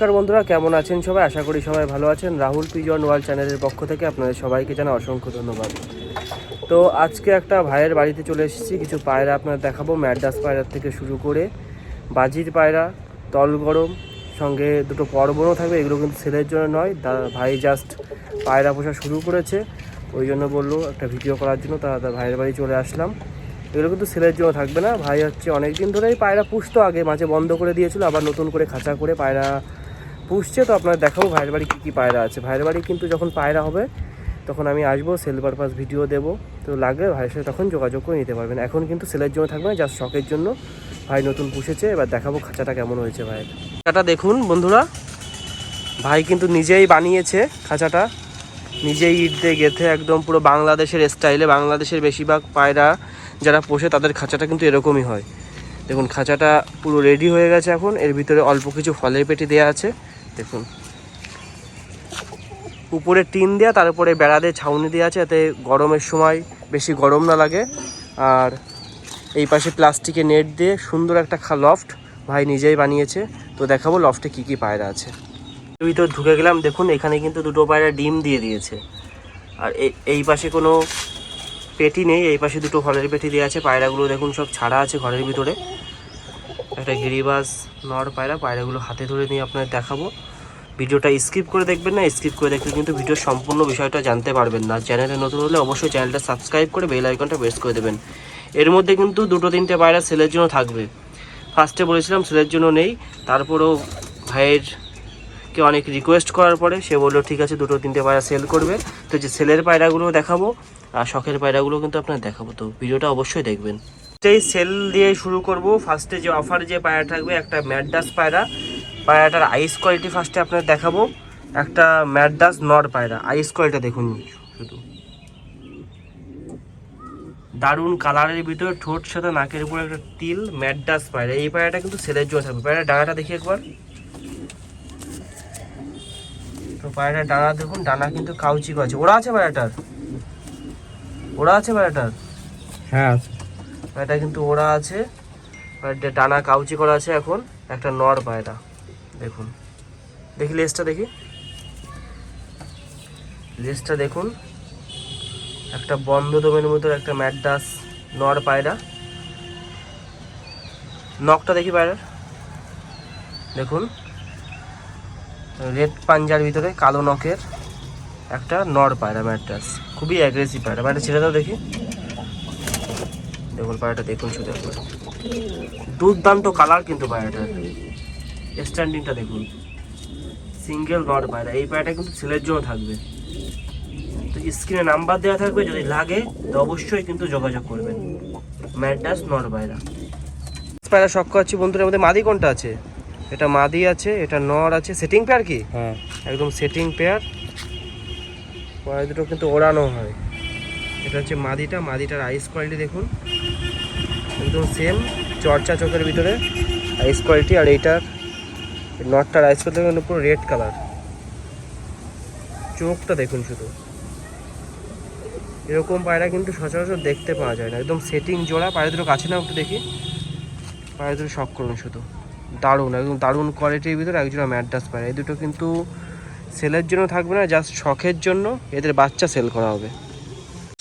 নমস্কার বন্ধুরা, কেমন আছেন সবাই? আশা করি সবাই ভালো আছেন। রাহুল পিজন ওয়ার্ল্ড চ্যানেলের পক্ষ থেকে আপনাদের সবাইকে জানা অসংখ্য ধন্যবাদ। তো আজকে একটা ভাইয়ের বাড়িতে চলে এসেছি। কিছু পায়রা আপনাদের দেখাবো। ম্যাডাস পায়রার থেকে শুরু করে বাজির পায়রা, তল গরম, সঙ্গে দুটো পরবনও থাকবে। এগুলো কিন্তু সেলের জন্য নয়। ভাই জাস্ট পায়রা পোষা শুরু করেছে। ওই জন্য বলল একটা ভিডিও করার জন্য। তারা ভাইয়ের বাড়ি চলে আসলাম। এগুলো কিন্তু সেলের জন্য থাকবে না। ভাই হচ্ছে অনেক দিন ধরেই পায়রা পুষতো আগে। মাঝে বন্ধ করে দিয়েছিল। আবার নতুন করে খাঁচা করে পায়রা পুষছে, তো আপনার দেখাবো ভাইয়ের বাড়ি কী কী পায়রা আছে। ভাইয়ের বাড়ি কিন্তু যখন পায়রা হবে, তখন আমি আসব সেল পারপাস ভিডিও দেবো। তো লাগলে ভাইয়ের সাথে তখন যোগাযোগ করে নিতে পারবেন। এখন কিন্তু সেলের জন্য থাকবে না জাস্ট শখের জন্য। ভাই নতুন পুষেছে, এবার দেখাবো খাঁচাটা কেমন হয়েছে ভাইয়ের। খাঁচাটা দেখুন বন্ধুরা, ভাই কিন্তু নিজেই বানিয়েছে খাঁচাটা। নিজেই ইট দিয়ে গেথে একদম পুরো বাংলাদেশের স্টাইলে বাংলাদেশের বেশিরভাগ পায়রা যারা পোষে, তাদের খাঁচাটা কিন্তু এরকমই হয়। দেখুন, খাঁচাটা পুরো রেডি হয়ে গেছে এখন। এর ভিতরে অল্প কিছু ফলের পেটি দেওয়া আছে। দেখুন। উপরে টিন দেওয়া তার উপরে বেড়া দিয়ে ছাউনি দেওয়া আছে, যাতে গরমের সময় বেশি গরম না লাগে। আর এই পাশে প্লাস্টিকের নেট দিয়ে সুন্দর একটা খা লফট ভাই নিজেই বানিয়েছে। তো দেখাবো লফটে কি কি পায়রা আছে। ভিতর ঢুকে গেলাম, দেখুন এখানে কিন্তু দুটো পায়রা ডিম দিয়ে দিয়েছে। আর এই পাশে কোনো পেটি নেই, এই পাশে দুটো ফলের পেটি দেওয়া আছে। পায়রাগুলো দেখুন সব ছাড়া আছে ঘরের ভিতরে। একটা গিরিবাস নর পায়রা, পায়রাগুলো হাতে ধরে নিয়ে আপনাদের দেখাবো। ভিডিওটা স্কিপ করে দেখবেন না, স্কিপ করে দেখলে কিন্তু ভিডিওর সম্পূর্ণ বিষয়টা জানতে পারবেন না। চ্যানেলে নতুন হলে অবশ্যই চ্যানেলটা সাবস্ক্রাইব করে বেল আইকনটা প্রেস করে দেবেন। এর মধ্যে কিন্তু দুটো তিনটে পায়রা সেলের জন্য থাকবে। ফার্স্টে বলেছিলাম সেলের জন্য নেই, তারপরেও ভাইয়ের কে অনেক রিকোয়েস্ট করার পরে সে বলল, ঠিক আছে, দুটো তিনটে পায়রা সেল করবে। তো যে সেলের পায়রাগুলো দেখাবো, আর শখের পায়রাগুলো কিন্তু আপনার দেখাবো। তো ভিডিওটা অবশ্যই দেখবেন। সেই সেল দিয়ে শুরু করব ফার্স্টে যে অফার যে পায়রা থাকবে, একটা ম্যাডাস পায়রা। পায়রাটার আইস কোয়ালিটি ফার্স্টে আপনার দেখাবো। একটা ম্যাডাস নর পায়রা। আইস কোয়ালিটি দেখুন শুধু। দারুণ কালারের ভিতরে ঠোঁট সাথে নাকের উপরে একটা তিল ম্যাডাস পায়রা। এই পায়রাটা কিন্তু সেলের জন্য থাকবে। পায়রা ডানাটা দেখি একবার। তো পায়রাটার ডানা দেখুন ডানা কিন্তু কাউচিক আছে ওরা আছে পায়রাটার? ওরা আছে পায়রাটার? হ্যাঁ পায়রাটা কিন্তু ওরা আছে। ডানা কাউচি করা আছে এখন। একটা নর পায়রা। দেখুন। দেখি লেসটা দেখি। লেসটা দেখুন। একটা বন্ধ দমের মতো একটা ম্যাডাস নর পায়রা। নখটা দেখি পায়রার। দেখুন। রেড পাঞ্জার ভিতরে কালো নখের একটা নর পায়রা ম্যাডাস খুবই অ্যাগ্রেসিভ পায়রা। পায়রা ছেড়ে দাও দেখি। দেখুন, পায়রাটা দেখুন, শুধু দুর্দান্ত কালার কিন্তু পায়রাটার। স্ট্যান্ডিংটা দেখুন। সিঙ্গেল নট পায়রা এই পায়রাটা কিন্তু ছেলের জন্য থাকবে। তো স্ক্রিনে নাম্বার দেওয়া থাকবে যদি লাগে তো অবশ্যই কিন্তু যোগাযোগ করবেন। ম্যাডাস নর পায়রা পায়রা শখ করছি বন্ধুদের মধ্যে মাদি কোনটা আছে? এটা মাদি আছে এটা নর আছে সেটিং পেয়ার কি? হ্যাঁ। একদম সেটিং পেয়ার পরে দুটো কিন্তু ওড়ানো হয়। এটা হচ্ছে মাদিটা মাদিটার আইস কোয়ালিটি দেখুন। একদম সেম চর্চা চোখের ভিতরে। আইস কোয়ালিটি আর এইটার। নটটার রাইস কোয়ালিটি কিন্তু পুরো রেড কালার চোখটা দেখুন শুধু। এরকম পায়রা কিন্তু সচরাচর দেখতে পাওয়া যায় না। একদম সেটিং জোড়া পায়রা দুটো কাছে না একটু দেখি। পায়রা দুটো শখ করুন শুধু। দারুণ একদম দারুণ কোয়ালিটির ভিতরে একজোড়া ম্যাডাস পায়রা। এই দুটো কিন্তু সেলের জন্য থাকবে না জাস্ট শখের জন্য। এদের বাচ্চা সেল করা হবে।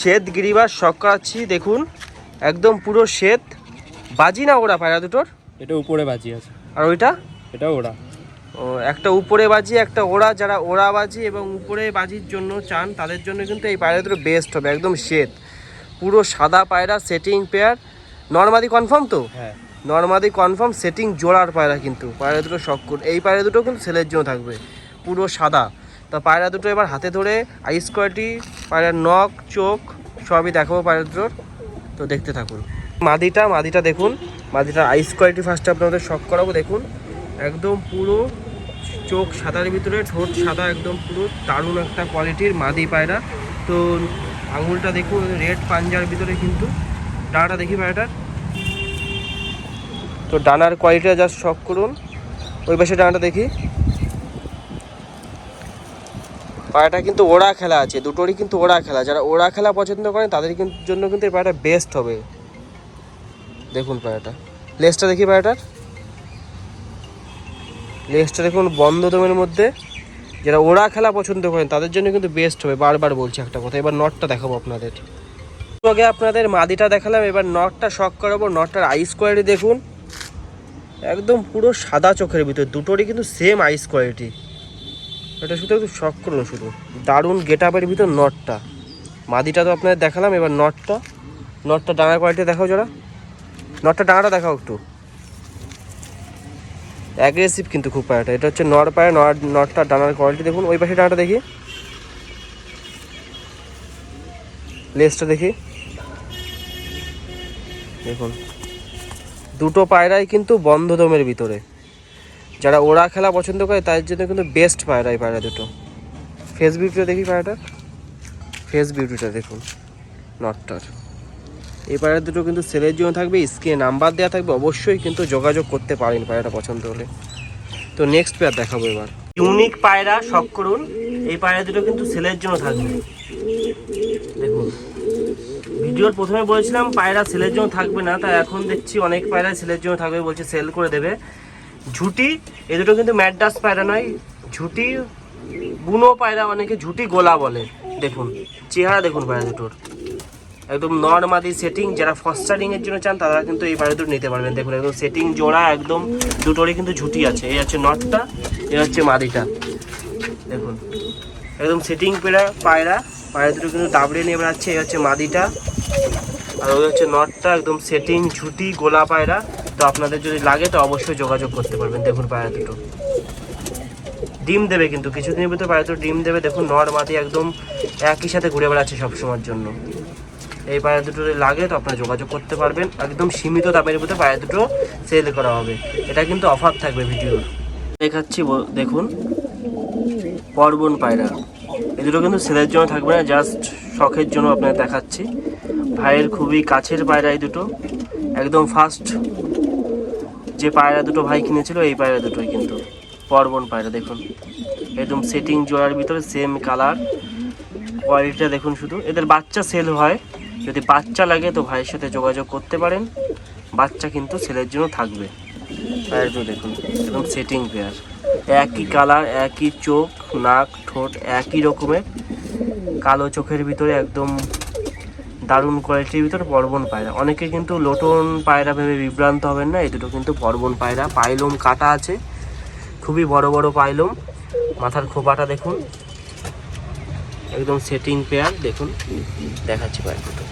শ্বেত গিরিবাস শখ করাচ্ছি দেখুন। একদম পুরো শ্বেত। বাজি না ওরা পায়রা দুটোর? এটা উপরে বাজি আছে। আর ওইটা? এটা ওরা ও একটা উপরে বাজি একটা ওরা যারা ওরা বাজি এবং উপরে বাজির জন্য চান তাদের জন্য কিন্তু এই পায়রা দুটো বেস্ট হবে একদম শ্বেত পুরো সাদা পায়রা সেটিং পেয়ার নর্মাদি কনফার্ম তো? হ্যাঁ। নর্মাদি কনফার্ম সেটিং জোড়ার পায়রা কিন্তু পায়রা দুটো শখ এই পায়রা দুটো কিন্তু সেলের জন্য থাকবে পুরো সাদা। তা পায়রা দুটো এবার হাতে ধরে আইস কোয়ালিটি পায়রার নখ চোখ সবই দেখাবো পায়রা দুটোর। তো দেখতে থাকুন। মাদিটা মাদিটা দেখুন মাদিটার আইস কোয়ালিটি ফার্স্টে আপনাদের শখ করাবো দেখুন। একদম পুরো চোখ সাদার ভিতরে, ঠোঁট সাদা একদম পুরো, দারুণ একটা কোয়ালিটির মাদি পায়রা। তো আঙুলটা দেখুন, রেড পাঞ্জার ভিতরে কিন্তু ডানাটা দেখি পায়রাটার। তো ডানার কোয়ালিটিটা জাস্ট শখ করুন। ওই পাশে ডানাটা দেখি। পায়রাটা কিন্তু ওড়া খেলা আছে, দুটোরই কিন্তু ওড়া খেলা। যারা ওড়া খেলা পছন্দ করেন, তাদের জন্য কিন্তু এই পায়রাটা বেস্ট হবে। দেখুন পায়রাটা। লেজটা দেখি পায়রাটার। লেজটা দেখুন বন্ধ দমের মধ্যে। যারা ওরা খেলা পছন্দ করেন, তাদের জন্য কিন্তু বেস্ট হবে। বারবার বলছি একটা কথা, এবার নটটা দেখাবো আপনাদের। আগে আপনাদের মাদিটা দেখালাম, এবার নটটা শখ করাবো। নটটার আইস কোয়ালিটি দেখুন। একদম পুরো সাদা চোখের ভিতর, দুটোরই কিন্তু সেম আইস কোয়ালিটি এটা শুধু একটু শখ করুন শুধু। দারুণ গেট আপের ভিতর নটটা মাদিটা তো আপনাদের দেখালাম, এবার নটটা নটটা ডাঙার কোয়ালিটি দেখাও যারা। নটটা ডাঙাটা দেখাও একটু। অ্যাগ্রেসিভ কিন্তু খুব পায়রাটা এটা হচ্ছে নর পায়ে, নর নটটা ডানার কোয়ালিটি দেখুন। ওই পাশে ডানাটা দেখি। লেসটা দেখি। দেখুন। দুটো পায়রাই কিন্তু বন্ধ দমের ভিতরে। যারা ওরা খেলা পছন্দ করে তাদের জন্য কিন্তু বেস্ট পায়রা এই পায়রা দুটো। ফেস বিউটিটা দেখি পায়রাটার। ফেস বিউটিটা দেখুন নটটার এই পায়রা দুটো কিন্তু সেলের জন্য থাকবে, স্ক্রিনে নাম্বার দেওয়া থাকবে, অবশ্যই কিন্তু যোগাযোগ করতে পারেন পায়রাটা পছন্দ হলে। তো নেক্সট পেয়ার দেখাবো এবার। ইউনিক পায়রা শখ করুন, এই পায়রা দুটো কিন্তু সেলের জন্য থাকবে। দেখুন, ভিডিওর প্রথমে বলেছিলাম পায়রা সেলের জন্য থাকবে না, তাই এখন দেখছি অনেক পায়রা সেলের জন্য থাকবে বলছে সেল করে দেবে। ঝুটি, এ দুটো কিন্তু ম্যাডাস পায়রা নয়, ঝুটি, বুনো পায়রা অনেকে ঝুটি গোলা বলে। দেখুন, চেহারা দেখুন পায়রা দুটোর। একদম নর্মালি সেটিং যারা ফস্টারিং এর জন্য চান, তারা কিন্তু এই পায়রা দুটো নিতে পারবেন। দেখুন, একদম সেটিং জোড়া, একদম দুটোরই কিন্তু ঝুটি আছে। এই হচ্ছে নটটা এ হচ্ছে মাদিটা। দেখুন, একদম সেটিং পেরা পায়রা পায়রা দুটো কিন্তু দাবড়ে নিয়ে বেড়াচ্ছে। এই হচ্ছে মাদিটা। আর ওই হচ্ছে নটটা একদম সেটিং ঝুটি, গোলা পায়রা। তো আপনাদের যদি লাগে, তো অবশ্যই যোগাযোগ করতে পারবেন। দেখুন, পায়রা দুটো। ডিম দেবে কিন্তু, কিছুদিনের ভিতরে পায়রা দুটো ডিম দেবে। দেখুন, নর মাদি একদম একই সাথে ঘুরে বেড়াচ্ছে সবসময়ের জন্য। এই পায়রা দুটো লাগে তো আপনারা যোগাযোগ করতে পারবেন। একদম সীমিত দামের মধ্যে পায়রা দুটো সেল করা হবে। এটা কিন্তু অফার থাকবে ভিডিওর দেখাচ্ছি দেখুন। পর্বন পায়রা। এই দুটো কিন্তু সেলের জন্য থাকবে না জাস্ট শখের জন্য আপনাকে দেখাচ্ছি। ভাইয়ের খুবই কাছের পায়রা এই দুটো। একদম ফার্স্ট যে পায়রা দুটো ভাই কিনেছিল, এই পায়রা দুটোই কিন্তু। পর্বন পায়রা, দেখুন। একদম সেটিং জোড়ার ভিতরে সেম কালার কোয়ালিটিটা দেখুন শুধু। এদের বাচ্চা সেল হয়। যদি বাচ্চা লাগে তো ভাইয়ের সাথে যোগাযোগ করতে পারেন। বাচ্চা কিন্তু ছেলের জন্য থাকবে। পায়রাটা দেখুন, একদম সেটিং পেয়ার একই কালার একই চোখ, নাক, ঠোঁট, একই রকমের। কালো চোখের ভিতরে একদম দারুণ কোয়ালিটির ভিতরে পর্বন পায়রা। অনেকে কিন্তু লোটন পায়রা ভেবে বিভ্রান্ত হবেন না, এই দুটো কিন্তু পর্বন পায়রা। পাইলম কাটা আছে, খুবই বড় বড় পাইলম। মাথার খোপাটা দেখুন একদম সেটিং পেয়ার দেখুন, দেখাচ্ছি পায়ের দুটো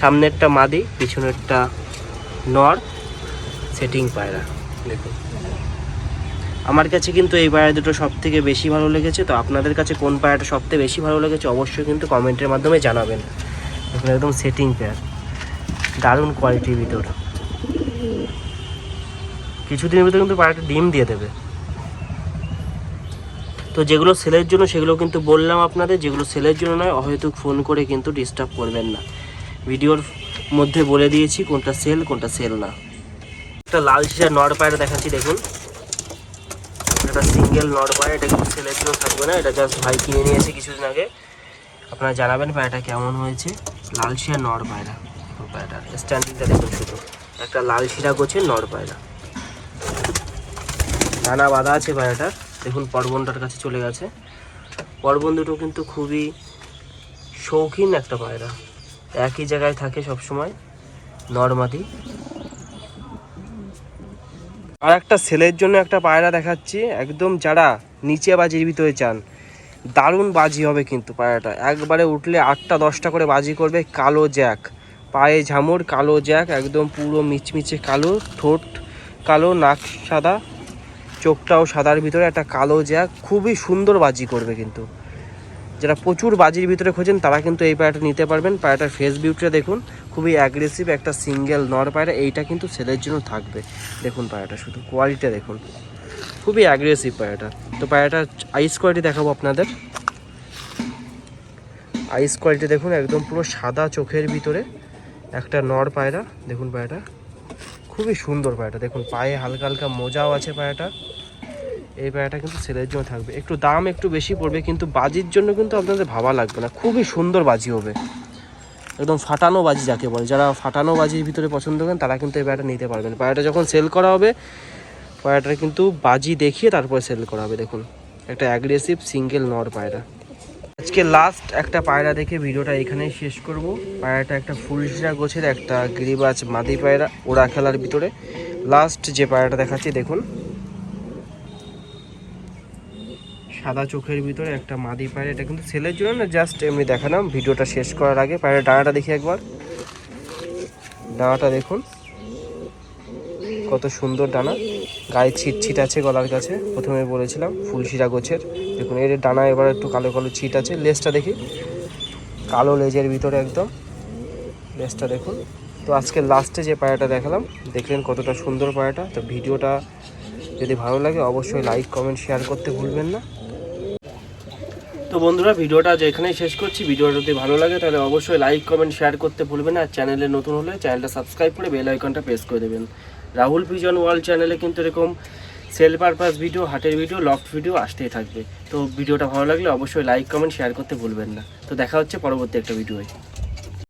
সামনেরটা মাদি, পিছনেরটা নর সেটিং পায়রা, দেখুন। আমার কাছে কিন্তু এই পায়রা দুটো সব থেকে বেশি ভালো লেগেছে, তো আপনাদের কাছে কোন পায়রাটা সব থেকে বেশি ভালো লেগেছে অবশ্যই কিন্তু কমেন্টের মাধ্যমে জানাবেন। দেখুন, একদম সেটিং পেয়ার দারুণ কোয়ালিটির ভিতর। কিছুদিনের ভিতরে কিন্তু পায়রাটা ডিম দিয়ে দেবে। তো যেগুলো সেলের জন্য, সেগুলো কিন্তু বললাম আপনাদের, যেগুলো সেলের জন্য নয়, অহেতুক ফোন করে কিন্তু ডিস্টার্ব করবেন না। ভিডিওর মধ্যে বলে দিয়েছি কোনটা সেল কোনটা সেল না। একটা লাল শিশার নর পায়রা দেখাচ্ছি, দেখুন। এটা সিঙ্গেল নর পায়রা, এটা কিন্তু সেলের জন্য থাকবে না, এটা জাস্ট ভাই কিনে নিয়েছে কিছুদিন আগে। আপনারা জানাবেন পায়রাটা কেমন হয়েছে। লাল শিরা নর পায়রা পায়রাটার স্ট্যান্ডিংটা দেখুন শুধু। একটা লাল শিরা গোছে নর পায়রা। ডানা বাঁধা আছে পায়রাটার। দেখুন, পর্বনটার কাছে চলে গেছে। পর্বন দুটো কিন্তু খুবই শৌখিন একটা পায়রা। একই জায়গায় থাকে সব সময় নর্মাদি। আর একটা সেলের জন্য একটা পায়রা দেখাচ্ছি। একদম যারা নিচে বাজির ভিতরে চান, দারুণ বাজি হবে কিন্তু পায়রাটা। একবারে উঠলে আটটা, দশটা করে বাজি করবে কালো জ্যাক। পায়ে ঝামর, কালো জ্যাক, একদম পুরো মিচমিচে কালো, ঠোঁট কালো, নাক সাদা। চোখটাও সাদার ভিতরে, একটা কালো জ্যাক খুবই সুন্দর বাজি করবে কিন্তু। যারা প্রচুর বাজির ভিতরে খোঁজেন, তারা কিন্তু এই পায়রাটা নিতে পারবেন। পায়রাটার ফেস বিউটিটা দেখুন, খুবই অ্যাগ্রেসিভ একটা সিঙ্গেল নর পায়রা, এইটা কিন্তু সেলের জন্য থাকবে। দেখুন পায়রাটা শুধু কোয়ালিটিটা দেখুন। খুবই অ্যাগ্রেসিভ পায়রাটা। তো পায়রাটার আইস কোয়ালিটি দেখাবো আপনাদের। আইস কোয়ালিটি দেখুন, একদম পুরো সাদা চোখের ভিতরে একটা নর পায়রা। দেখুন পায়রাটা, খুবই সুন্দর পায়রাটা। দেখুন, পায়ে হালকা হালকা মোজাও আছে পায়রাটা এই পায়রাটা কিন্তু সেলের জন্য থাকবে। একটু দাম একটু বেশি পড়বে, কিন্তু বাজির জন্য কিন্তু আপনাদের ভাবা লাগবে না। খুবই সুন্দর বাজি হবে। একদম ফাটানো বাজি যাকে বলে। যারা ফাটানো বাজির ভিতরে পছন্দ করেন, তারা কিন্তু এই পায়রাটা নিতে পারবেন। পায়রাটা যখন সেল করা হবে পায়রাটা কিন্তু বাজি দেখিয়ে তারপরে সেল করা হবে। দেখুন, একটা অ্যাগ্রেসিভ সিঙ্গেল নর পায়রা। আজকে লাস্ট একটা পায়রা দেখে ভিডিওটা এখানেই শেষ করব। পায়রাটা একটা ফুলশিরা গোছের একটা গিরিবাজ মাদি পায়রা ওড়া খেলার ভিতরে। লাস্ট যে পায়রাটা দেখাচ্ছি, দেখুন। সাদা চোখের ভিতরে, একটা মাদি পায়রা, এটা কিন্তু ছেলের জন্য না জাস্ট এমনি দেখালাম। ভিডিওটা শেষ করার আগে পায়রা ডানাটা দেখি একবার। ডানাটা দেখুন। কত সুন্দর ডানা। গায়ে ছিট ছিট আছে গলার কাছে। প্রথমে বলেছিলাম, ফুলশিরা গোছের। দেখুন, এর ডানা এবার একটু কালো কালো ছিট আছে। লেজটা দেখি। কালো লেজের ভিতরে একদম। লেজটা দেখুন। তো আজকে লাস্টে যে পায়রাটা দেখালাম, দেখলেন কতটা সুন্দর পায়রাটা। তো ভিডিওটা যদি ভালো লাগে, অবশ্যই লাইক কমেন্ট শেয়ার করতে ভুলবেন না। তো বন্ধুরা, ভিডিওটা আজ এখানেই শেষ করছি। ভিডিওটা যদি ভালো লাগে, তাহলে অবশ্যই লাইক কমেন্ট শেয়ার করতে ভুলবেন আর চ্যানেলে নতুন হলে চ্যানেলটা সাবস্ক্রাইব করে বেল আইকনটা প্রেস করে দেবেন। রাহুল পিজন ওয়ার্ল্ড চ্যানেলে কিন্তু এরকম সেল পারপাস ভিডিও হাটের ভিডিও লফট ভিডিও আসতেই থাকবে। তো ভিডিওটা ভালো লাগলে অবশ্যই লাইক কমেন্ট শেয়ার করতে ভুলবেন না। তো দেখা হচ্ছে পরবর্তী একটা ভিডিওয়